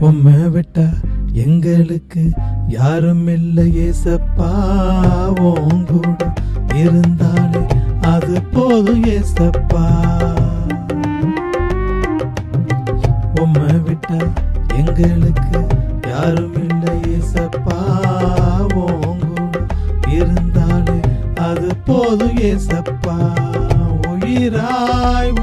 உம்மை விட்டா எங்களுக்கு யாரும் இல்லை ஏசப்பா. கூட இருந்தாலே அது போதும் ஏசப்பா. உம்மை விட்டா எங்களுக்கு யாரும் இல்லை ஏசப்பா. கூட இருந்தாலே அது போதும் ஏசப்பா. உயிராய்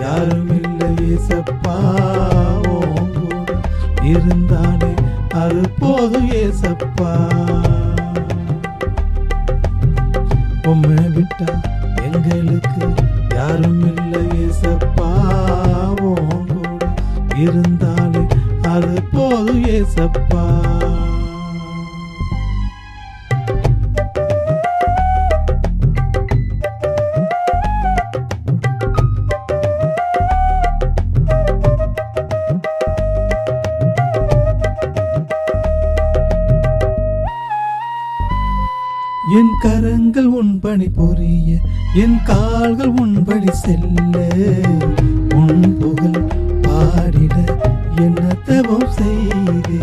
யாரும் இல்லை ஏசப்பா. உன் கூட அது போதும் ஏசப்பா. உம்மை விட்டா எங்களுக்கு யாரும் இல்லை ஏசப்பா. உன் இருந்தாலே அது போதும் ஏசப்பா. என் கரங்கள் உன்படி பொரிய புரிய என் கால்கள் உன்படி செல்ல. உன் புகழ் பாடிட என்ன தவம் செய்தே.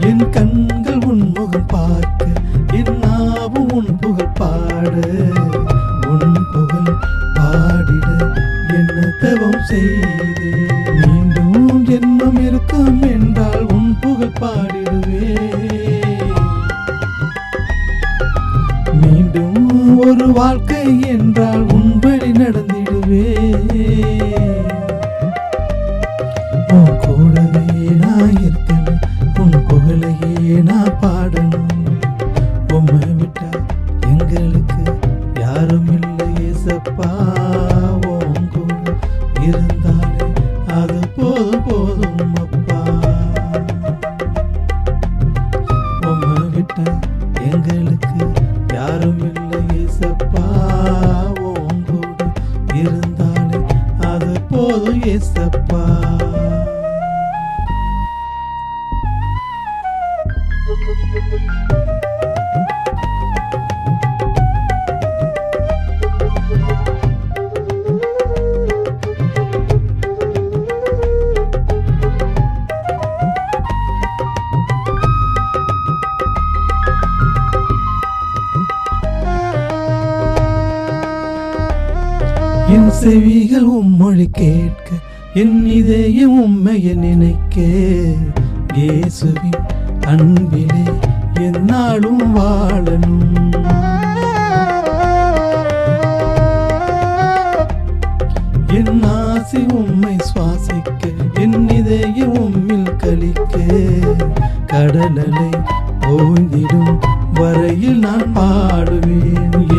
என் கண்கள் உன் முகம் பார்க்க என் நாவும் உன் புகழ் பாட. உன் புகழ் பாடிட என்ன தவம் செய்தே. மீண்டும் ஜென்மம் இருக்கும் என்றால் ஒன்று வாழ்க்கை என்றால் உன்படி நடந்திடுவே. உன் கூடவே நான் இருக்கணும் உன் புகழையே நான் பாடணும். உம்மை விட்டா எங்களுக்கு யாரும் இல்லை ஏசப்பா. உன் கூட இருந்தாலே அது போதும் போதும் அப்பா. உம்மை விட்டா எங்களுக்கு யாரும் இல்லை ஏசப்பா என் செவிகள் உம்மொழி கேட்க என் இதயம் உண்மையை நினைக்க. இயேசுவின் அன்பிலே என்னாலும் வாழணும். என் ஆசை உம்மை சுவாசிக்க என் இதய உம்மில் கழிக்க. கடலலை ஓய்ந்திடும் வரையில் நான் பாடுவேன்.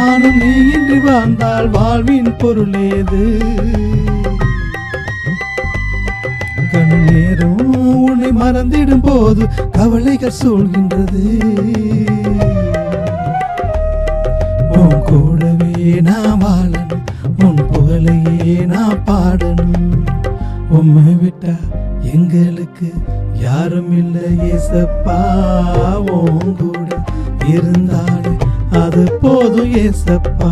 நானும் நீ இன்றி வாழ்ந்தால் வாழ்வின் பொருளேது கண நேரம் உன்னை மறந்திடும் போது கவலைகள் சொல்கின்றது உன் கூடவே நான் வாழணும். உன் புகழையே நான் பாடணும். உம்மை விட்டா எங்களுக்கு யாரும் இல்லை ஏசப்பா. உன் கூட இருந்தால் அது போதும் ஏசப்பா